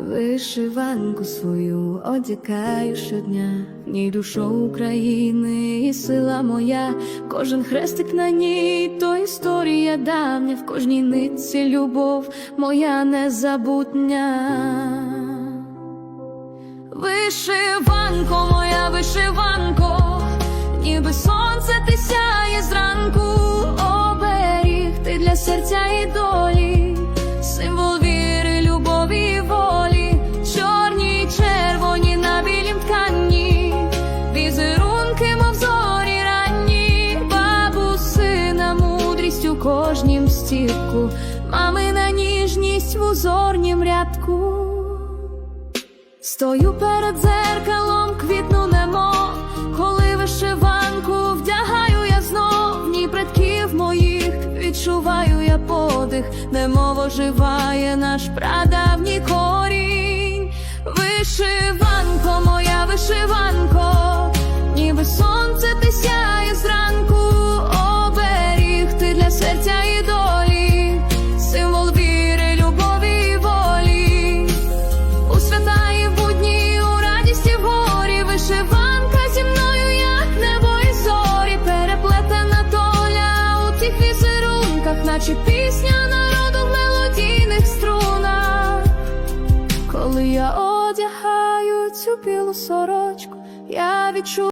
Вишиванку свою одягаю щодня, в ній душа України і сила моя, кожен хрестик на ній, то історія давня, в кожній нитці любов моя незабутня. Вишиванко, моя вишиванко, ніби сонце ти сяє зранку, оберіг ти для серця і долі, стірку, мамина ніжність в узорнім рядку. Стою перед дзеркалом, квітну немо, коли вишиванку вдягаю я знов, в ній предків моїх відчуваю я подих, немов оживає наш прадавній корінь. Вишиванко, моя вишиванко, ніби сонце наче пісня народу в мелодійних струнах. Коли я одягаю цю білу сорочку, я відчуваю.